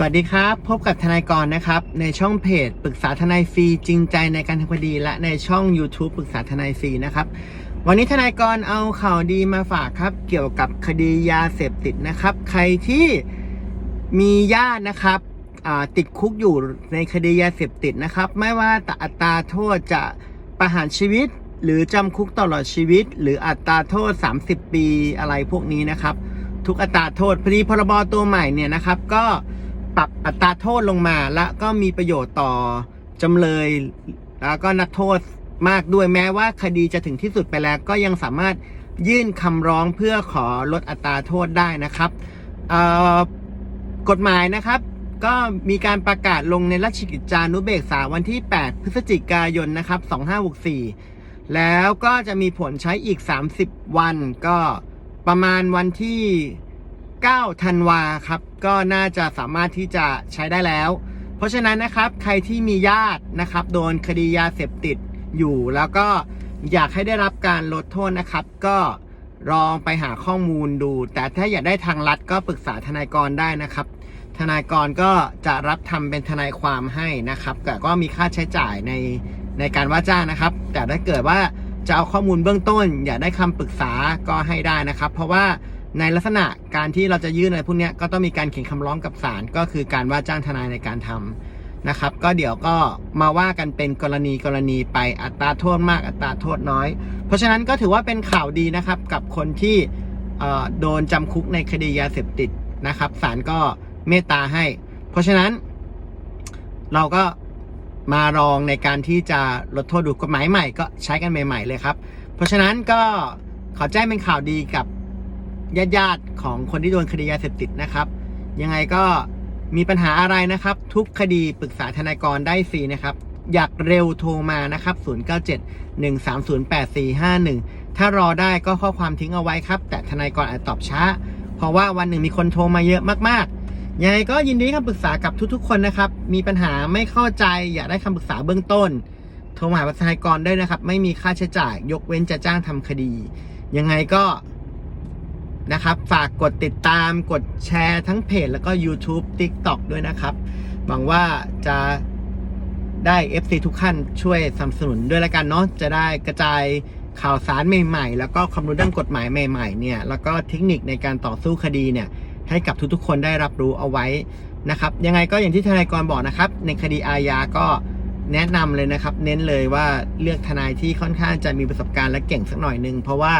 สวัสดีครับ พบกับทนายกรนะครับ ในช่องเพจปรึกษาทนายฟรีจริงใจในการทำคดี และในช่อง YouTube ปรึกษาทนายฟรีนะครับ วันนี้ทนายกรเอาข่าวดีมาฝากครับ เกี่ยวกับคดียาเสพติดนะครับ ใครที่มีญาตินะครับติดคุกอยู่ในคดียาเสพติดนะครับ ไม่ว่าแต่อัตราโทษจะประหารชีวิต หรือจำคุกตลอดชีวิต หรืออัตราโทษ 30 ปีอะไรพวกนี้นะครับ ทุกอัตราโทษพอดีพรบตัวใหม่เนี่ยนะครับ ก็ ปรับอัตราโทษลงมา และก็มีประโยชน์ต่อจำเลยแล้วก็นักโทษมากด้วยแม้ว่าคดีจะถึงที่สุดไปแล้ว ก็ยังสามารถยื่นคำร้องเพื่อขอลดอัตราโทษได้นะครับกฎหมายนะครับก็มีการประกาศลงในราชกิจจานุเบกษาวันที่ 8 พฤศจิกายนนะครับ 2564 แล้วก็จะมีผลใช้อีก 30 วันก็ประมาณวันที่ 9ธันวาครับก็น่าจะสามารถที่จะใช้ได้แล้ว เพราะฉะนั้นนะครับใครที่มีญาตินะครับ โดนคดียาเสพติดอยู่ แล้วก็อยากให้ได้รับการลดโทษนะครับ ก็ลองไปหาข้อมูลดู แต่ถ้าอยากได้ทางลัดก็ปรึกษาทนายกรได้นะครับ ทนายกรก็จะรับทำเป็นทนายความให้นะครับ แต่ก็มีค่าใช้จ่ายในในการว่าจ้างนะครับ แต่ถ้าเกิดว่าจะเอาข้อมูลเบื้องต้น อยากได้คำปรึกษาก็ให้ได้นะครับ เพราะว่า ในลักษณะการที่เราจะยื่นอะไรพวกนี้ก็ต้องมีการเขียนคำร้องกับศาลก็คือการว่าจ้างทนายในการทำนะครับ ก็เดี๋ยวก็มาว่ากันเป็นกรณีกรณีไปอัตราโทษมากอัตราโทษน้อย เพราะฉะนั้นก็ถือว่าเป็นข่าวดีนะครับกับคนที่โดนจำคุกในคดียาเสพติดนะครับศาลก็เมตตาให้ เพราะฉะนั้น เราก็มารองในการที่จะลดโทษดูกฎหมายใหม่ก็ใช้กันใหม่ ๆ เลยครับ เพราะฉะนั้นก็ขอแจ้งเป็นข่าวดีกับ ญาติๆของคนที่โดนคดียาเสพติดนะครับ ยังไงก็มีปัญหาอะไรนะครับ ทุกคดีปรึกษาทนายกรได้ฟรีนะครับ อยากเร็วโทรมานะครับ 097 130 8451 ถ้ารอได้ก็ข้อความทิ้งเอาไว้ครับ แต่ทนายกรอาจตอบช้า เพราะว่าวันหนึ่งมีคนโทรมาเยอะมากๆ ยังไงก็ยินดีให้คำปรึกษากับทุกๆ คนนะครับ มีปัญหาไม่เข้าใจอยากได้คำปรึกษาเบื้องต้น โทรมาหาทนายกรได้นะครับ ไม่มีค่าใช้จ่ายยกเว้นจะจ้างทำคดี ยังไงก็ นะครับ ฝากกดติดตามกดแชร์ทั้งเพจแล้วก็ YouTube TikTok ด้วยนะครับ หวังว่าจะได้ FC ทุกท่านช่วยสนับสนุนด้วยแล้วกันเนาะจะได้กระจายข่าวสารใหม่ๆ แล้วก็ความรู้ด้านกฎหมายใหม่ๆเนี่ยแล้วก็เทคนิคในการต่อสู้คดีเนี่ยให้กับทุกๆ คนได้รับรู้เอาไว้นะครับ ยังไงก็อย่างที่ทนายกรบอกนะครับ ในคดีอาญาก็แนะนำเลยนะครับ เน้นเลยว่าเลือกทนายที่ค่อนข้างจะมีประสบการณ์และเก่งสักหน่อยนึงเพราะว่า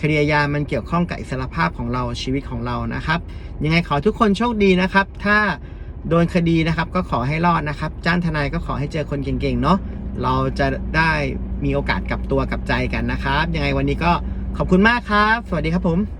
คดียาญามันเกี่ยวข้องกับอิสรภาพของเราชีวิตของเรานะครับ ยังไงขอทุกคนโชคดีนะครับ ถ้าโดนคดีนะครับก็ขอให้รอดนะครับ จ้างทนายก็ขอให้เจอคนเก่งๆเนาะเราจะได้มีโอกาสกลับตัวกลับใจกันนะครับ ยังไงวันนี้ก็ขอบคุณมากครับ สวัสดีครับผม